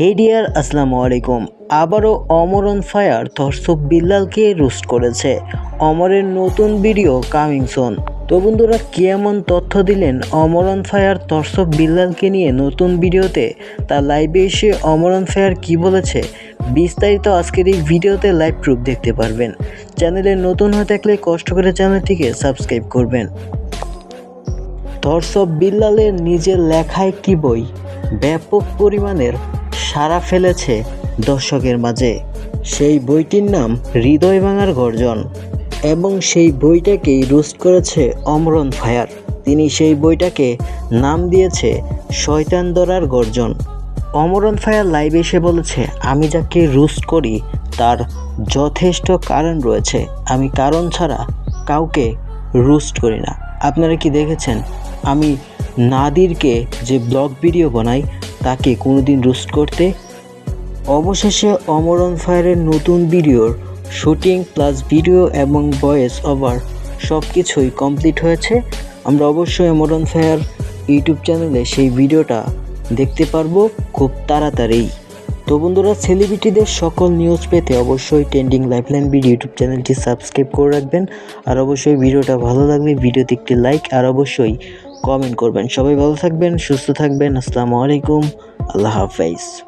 হে deer আসসালামু আলাইকুম আবারও অমরন ফায়ার থরসব বিল্লালকে রোস্ট করেছে। অমরের নতুন ভিডিও কামিং সোন তো বন্ধুরা, কি এমন তথ্য দিলেন অমরন ফায়ার তরসব বিল্লালকে নিয়ে নতুন ভিডিওতে তার লাইভে এসে অমরন ফায়ার কি বলেছে? বিস্তারিত আজকের এই ভিডিওতে লাইভ প্রুফ দেখতে পারবেন। চ্যানেলে নতুন হয়ে থাকলে কষ্ট করে চ্যানেলটিকে সাবস্ক্রাইব করবেন। ধর্ষব বিল্লালের নিজের লেখায় একটি বই? ব্যাপক পরিমাণের সাড়া ফেলেছে দর্শকের মাঝে। সেই বইটির নাম হৃদয় ভাঙার গর্জন এবং সেই বইটাকেই রোস্ট করেছে অমরন ফায়ার। তিনি সেই বইটাকে নাম দিয়েছে শয়তান দরার গর্জন। অমরণ ফায়ার লাইভ এসে বলেছে, আমি যাকে রোস্ট করি, তার যথেষ্ট কারণ রয়েছে। আমি কারণ ছাড়া কাউকে রোস্ট করি না। আপনারা কি দেখেছেন? আমি নাদিরকে যে ব্লগ ভিডিও বানাই তাকে কোনোদিন রোস্ট করতে। অবশেষে অমরন ফায়ারের নতুন ভিডিওর শুটিং প্লাস ভিডিও এবং ভয়েস ওভার সব কিছুই কমপ্লিট হয়েছে। আমরা অবশ্যই অমরন ফায়ার ইউটিউব চ্যানেলে সেই ভিডিওটা দেখতে পারব খুব তাড়াতাড়ি। তো বন্ধুরা সেলিব্রিটিদের সকল নিউজ পেতে অবশ্যই ট্রেন্ডিং লাইফলাইন ভিডিও ইউটিউব চ্যানেলটি সাবস্ক্রাইব করে রাখবেন। আর অবশ্যই ভিডিওটা ভালো লাগলে ভিডিওতে একটি লাইক আর অবশ্যই কমেন্ট করবেন। সবাই ভালো থাকবেন সুস্থ থাকবেন। আসসালামু আলাইকুম। আল্লাহ হাফেজ।